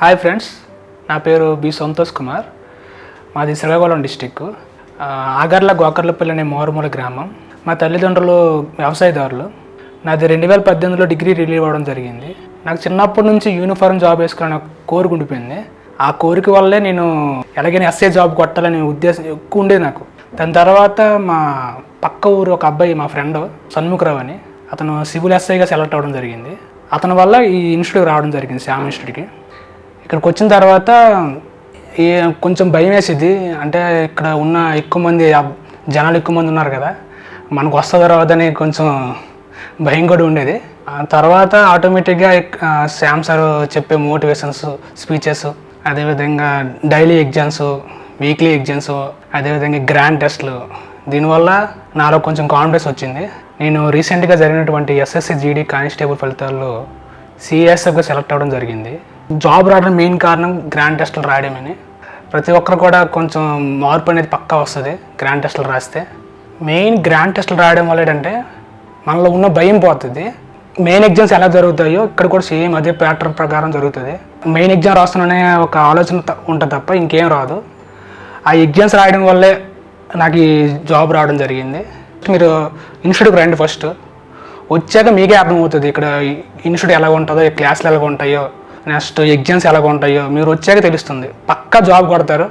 Hi friends నా పేరు B Santosh Kumar. మాది శ్రీకాకుళం డిస్టిక్. ఆగర్ల గోకర్లపల్లి అనే మారుమూల గ్రామం. మా తల్లిదండ్రులు వ్యవసాయదారులు. నాది రెండు వేల పద్దెనిమిదిలో డిగ్రీ రిలీవ్ అవ్వడం జరిగింది. నాకు చిన్నప్పటి నుంచి యూనిఫామ్ జాబ్ వేసుకోవాలని కోరిక ఉండిపోయింది. ఆ కోరిక వల్లే నేను ఎలాగైనా ఎస్ఏ జాబ్ కొట్టాలనే ఉద్దేశం ఎక్కువ ఉండేది నాకు. దాని తర్వాత మా పక్క ఊరు ఒక అబ్బాయి మా ఫ్రెండ్ సన్ముఖరావు అని అతను సివిల్ ఎస్ఐగా సెలెక్ట్ అవ్వడం జరిగింది. అతని వల్ల ఈ ఇన్స్టిట్యూట్ రావడం జరిగింది శ్యామ్ ఇన్స్టిట్యూట్కి. ఇక్కడికి వచ్చిన తర్వాత కొంచెం భయం వేసేది అంటే ఇక్కడ ఉన్న ఎక్కువ మంది జనాలు ఎక్కువ మంది ఉన్నారు కదా మనకు వస్తుందో రావద్దని కొంచెం భయం కూడా ఉండేది. తర్వాత ఆటోమేటిక్గా శ్యామ్ సార్ చెప్పే మోటివేషన్స్ స్పీచెస్ అదేవిధంగా డైలీ ఎగ్జామ్స్ వీక్లీ ఎగ్జామ్స్ అదేవిధంగా గ్రాండ్ టెస్ట్లు దీనివల్ల నాలో కొంచెం కాన్ఫిడెన్స్ వచ్చింది. నేను రీసెంట్గా జరిగినటువంటి ఎస్ఎస్సి జీడీ కానిస్టేబుల్ ఫలితాల్లో సిఎస్ఎఫ్గా సెలెక్ట్ అవ్వడం జరిగింది. జాబ్ రావడం మెయిన్ కారణం గ్రాండ్ టెస్టులు రాయడమని. ప్రతి ఒక్కరు కూడా కొంచెం మార్పు అనేది పక్కా వస్తుంది గ్రాండ్ టెస్టులు రాస్తే. మెయిన్ గ్రాండ్ టెస్టులు రాయడం వల్ల ఏంటంటే మనలో ఉన్న భయం పోతుంది. మెయిన్ ఎగ్జామ్స్ ఎలా జరుగుతాయో ఇక్కడ కూడా సేమ్ అదే ప్యాటర్న్ ప్రకారం జరుగుతుంది. మెయిన్ ఎగ్జామ్ రాస్తున్నానే ఒక ఆలోచన ఉంటుంది తప్ప ఇంకేం రాదు. ఆ ఎగ్జామ్స్ రాయడం వల్లే నాకు ఈ జాబ్ రావడం జరిగింది. మీరు ఇన్స్టిట్యూట్కి రండి ఫస్ట్. వచ్చాక మీకే అర్థమవుతుంది ఇక్కడ ఇన్స్టిట్యూట్ ఎలా ఉంటుందో ఈ క్లాసులు ఎలా ఉంటాయో. నెక్స్ట్ ఎగ్జామ్స్ ఎలా ఉంటాయో మీరు వచ్చాక తెలుస్తుంది. పక్కా జాబ్ కొడతారు.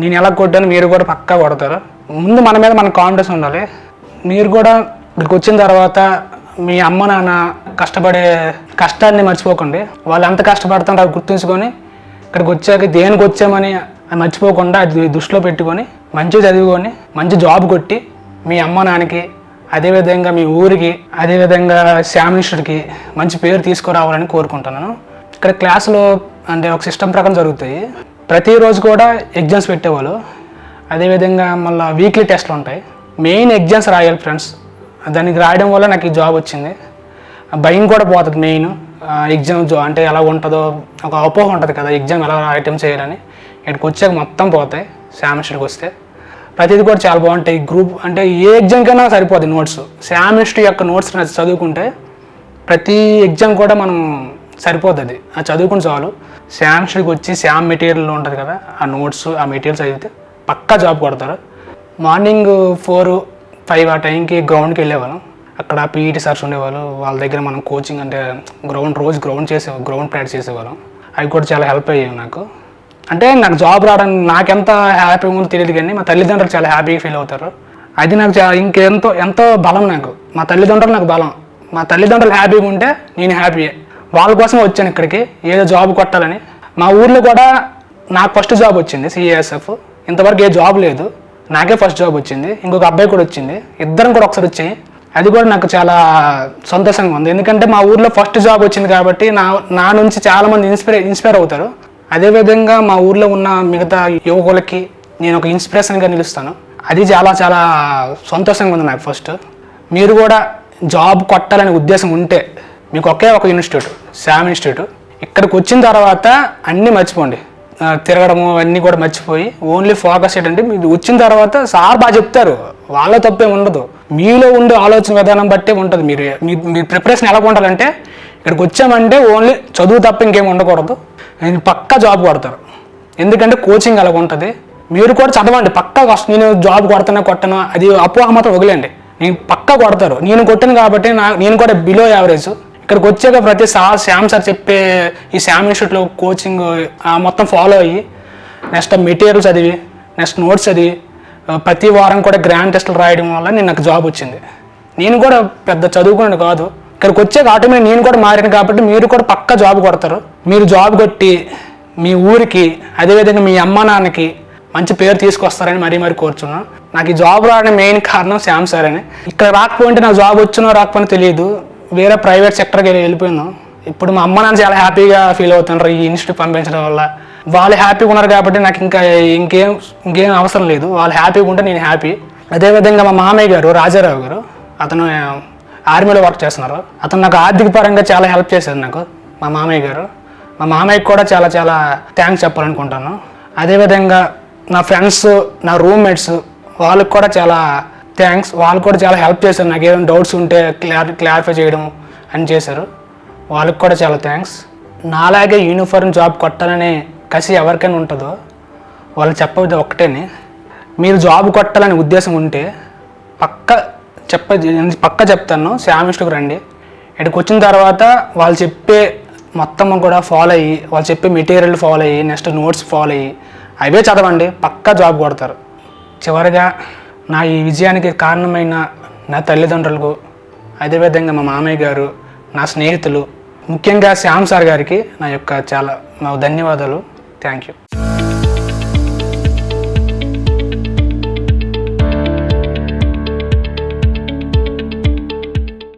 నేను ఎలా కొట్టాను మీరు కూడా పక్కా కొడతారు. ముందు మన మీద మన కాన్ఫిడెన్స్ ఉండాలి. మీరు కూడా ఇక్కడికి వచ్చిన తర్వాత మీ అమ్మ నాన్న కష్టపడే కష్టాన్ని మర్చిపోకండి. వాళ్ళు ఎంత కష్టపడతారో అది గుర్తుంచుకొని ఇక్కడికి వచ్చాక దేనికి వచ్చామని అది మర్చిపోకుండా అది దృష్టిలో పెట్టుకొని మంచిగా చదువుకొని మంచి జాబ్ కొట్టి మీ అమ్మ నాన్నకి అదేవిధంగా మీ ఊరికి అదేవిధంగా శామినిస్టర్కి మంచి పేరు తీసుకురావాలని కోరుకుంటున్నాను. ఇక్కడ క్లాసులు అంటే ఒక సిస్టమ్ ప్రకారం జరుగుతాయి. ప్రతిరోజు కూడా ఎగ్జామ్స్ పెట్టేవాళ్ళు. అదేవిధంగా మళ్ళీ వీక్లీ టెస్ట్లు ఉంటాయి. మెయిన్ ఎగ్జామ్స్ రాయాలి ఫ్రెండ్స్. దానికి రాయడం వల్ల నాకు ఈ జాబ్ వచ్చింది. భయం కూడా పోతుంది మెయిన్. ఎగ్జామ్ జా అంటే ఎలా ఉంటుందో ఒక అపోహ ఉంటుంది కదా ఎగ్జామ్ ఎలా ఐటమ్ చేయాలని. ఇక్కడికి వచ్చాక మొత్తం పోతాయి శామిస్టర్కి వస్తే. ప్రతిదీ కూడా చాలా బాగుంటాయి. గ్రూప్ అంటే ఏ ఎగ్జామ్ కన్నా సరిపోతుంది నోట్స్. శామిస్టర్ యొక్క నోట్స్ చదువుకుంటే ప్రతి ఎగ్జామ్ కూడా మనం సరిపోతుంది అది. చదువుకుని చాలు. శామ్స్కి వచ్చి శామ్ మెటీరియల్ ఉంటుంది కదా ఆ నోట్స్ ఆ మెటీరియల్స్ చదివితే పక్కా జాబ్ కొడతారు. మార్నింగ్ ఫోర్ ఫైవ్ ఆ టైంకి గ్రౌండ్కి వెళ్ళేవాళ్ళం. అక్కడ పీఈటీ సార్స్ ఉండేవాళ్ళు. వాళ్ళ దగ్గర మనం కోచింగ్ అంటే గ్రౌండ్ రోజు గ్రౌండ్ చేసే గ్రౌండ్ ప్రాక్టీస్ చేసేవాళ్ళం. అవి కూడా చాలా హెల్ప్ అయ్యాయి నాకు. అంటే నాకు జాబ్ రావడానికి నాకెంత హ్యాపీగా ఉందో తెలియదు కానీ మా తల్లిదండ్రులు చాలా హ్యాపీగా ఫీల్ అవుతారు. అది నాకు ఇంకెంతో ఎంతో బలం నాకు. మా తల్లిదండ్రులు నాకు బలం. మా తల్లిదండ్రులు హ్యాపీగా ఉంటే నేను హ్యాపీయే వాళ్ళ కోసం వచ్చాను ఇక్కడికి. ఏదో జాబ్ కొట్టాలని. మా ఊర్లో కూడా నాకు ఫస్ట్ జాబ్ వచ్చింది సిఏఎస్ఎఫ్ ఇంతవరకు ఏ జాబ్ లేదు. నాకే ఫస్ట్ జాబ్ వచ్చింది. ఇంకొక అబ్బాయి కూడా వచ్చింది. ఇద్దరం కూడా ఒకసారి వచ్చాయి. అది కూడా నాకు చాలా సంతోషంగా ఉంది. ఎందుకంటే మా ఊర్లో ఫస్ట్ జాబ్ వచ్చింది కాబట్టి నా నా నుంచి చాలా మంది ఇన్స్పైర్ ఇన్స్పైర్ అవుతారు. అదేవిధంగా మా ఊర్లో ఉన్న మిగతా యువకులకి నేను ఒక ఇన్స్పిరేషన్గా నిలుస్తాను. అది చాలా చాలా సంతోషంగా ఉంది నాకు ఫస్ట్ మీరు కూడా జాబ్ కొట్టాలనే ఉద్దేశం ఉంటే మీకు ఒకే ఒక ఇన్స్టిట్యూట్ శామ్ ఇన్స్టిట్యూట్. ఇక్కడికి వచ్చిన తర్వాత అన్నీ మర్చిపోండి. తిరగడము అన్నీ కూడా మర్చిపోయి ఓన్లీ ఫోకస్ ఏంటంటే మీరు వచ్చిన తర్వాత సార్ బాగా చెప్తారు. వాళ్ళ తప్పేం ఉండదు. మీలో ఉండే ఆలోచన విధానం బట్టే ఉంటుంది. మీరు మీ- మీ ప్రిపరేషన్ ఎలా ఉండాలంటే ఇక్కడికి వచ్చామంటే ఓన్లీ చదువు తప్ప ఇంకేం ఉండకూడదు. నేను పక్కా జాబ్ కొడతారు. ఎందుకంటే కోచింగ్ అలా ఉంటుంది. మీరు కూడా చదవండి. పక్కా వస్తుంది నేను జాబ్ కొడతానా కొట్టను అది అపోహ మాత్రం వదిలేండి నేను పక్కా కొడతారు. నేను కొట్టాను కాబట్టి నా నేను కూడా బిలో యావరేజ్ ఇక్కడికి వచ్చాక ప్రతి సార్ శ్యామ్ సార్ చెప్పే ఈ శ్యామ్ ఇన్స్టిట్యూట్లో కోచింగ్ ఆ మొత్తం ఫాలో అయ్యి నెక్స్ట్ మెటీరియల్ చదివి నెక్స్ట్ నోట్స్ చదివి ప్రతి వారం కూడా గ్రాండ్ టెస్ట్లు రాయడం వల్ల నేను నాకు జాబ్ వచ్చింది. నేను కూడా పెద్ద చదువుకున్నాను కాదు. ఇక్కడికి వచ్చాక ఆటోమేటిక్ నేను కూడా మారాను కాబట్టి మీరు కూడా పక్కా జాబ్ కొడతారు. మీరు జాబ్ కొట్టి మీ ఊరికి అదేవిధంగా మీ అమ్మ నాన్నకి మంచి పేరు తీసుకొస్తారని మరీ మరీ కోరుచున్నాను నాకు ఈ జాబ్ రావడం మెయిన్ కారణం శ్యామ్ సార్ అని. ఇక్కడ రాకపోయింటే నాకు జాబ్ వచ్చినో రాకపోయినా తెలియదు. వేరే ప్రైవేట్ సెక్టర్కి వెళ్ళి వెళ్ళిపోయాను ఇప్పుడు మా అమ్మ నాన్న చాలా హ్యాపీగా ఫీల్ అవుతున్నారు ఈ ఇన్స్టిట్యూట్ పంపించడం వల్ల. వాళ్ళు హ్యాపీగా ఉన్నారు కాబట్టి నాకు ఇంకా ఇంకేం ఇంకేం అవసరం లేదు. వాళ్ళు హ్యాపీగా ఉంటే నేను హ్యాపీ అదేవిధంగా మా మామయ్య గారు రాజారావు గారు అతను ఆర్మీలో వర్క్ చేస్తున్నారు. అతను నాకు ఆర్థిక పరంగా చాలా హెల్ప్ చేశారు నాకు మా మామయ్య గారు. మా మామయ్యకి కూడా చాలా చాలా థ్యాంక్స్ చెప్పాలనుకుంటాను. అదేవిధంగా నా ఫ్రెండ్స్ నా రూమ్మేట్స్ వాళ్ళకి కూడా చాలా థ్యాంక్స్ వాళ్ళు కూడా చాలా హెల్ప్ చేశారు. నాకు ఏమైనా డౌట్స్ ఉంటే క్లారి క్లారిఫై చేయడం అని చేశారు. వాళ్ళకి కూడా చాలా థ్యాంక్స్ నాలాగే యూనిఫామ్ జాబ్ కొట్టాలనే కసి ఎవరికైనా ఉంటుందో వాళ్ళు చెప్పేది ఒక్కటేనే. మీరు జాబ్ కొట్టాలనే ఉద్దేశం ఉంటే పక్క చెప్ప పక్క చెప్తాను. శామిస్టుకు రండి. ఇక్కడికి వచ్చిన తర్వాత వాళ్ళు చెప్పే మొత్తం కూడా ఫాలో అయ్యి వాళ్ళు చెప్పే మెటీరియల్ ఫాలో అయ్యి నెక్స్ట్ నోట్స్ ఫాలో అయ్యి అవే చదవండి. పక్కా జాబ్ కొడతారు. చివరిగా నా ఈ విజయానికి కారణమైన నా తల్లిదండ్రులకు అదేవిధంగా మా మామయ్య గారు నా స్నేహితులు ముఖ్యంగా శ్యామ్ సార్ గారికి నా యొక్క చాలా నా ధన్యవాదాలు. Thank you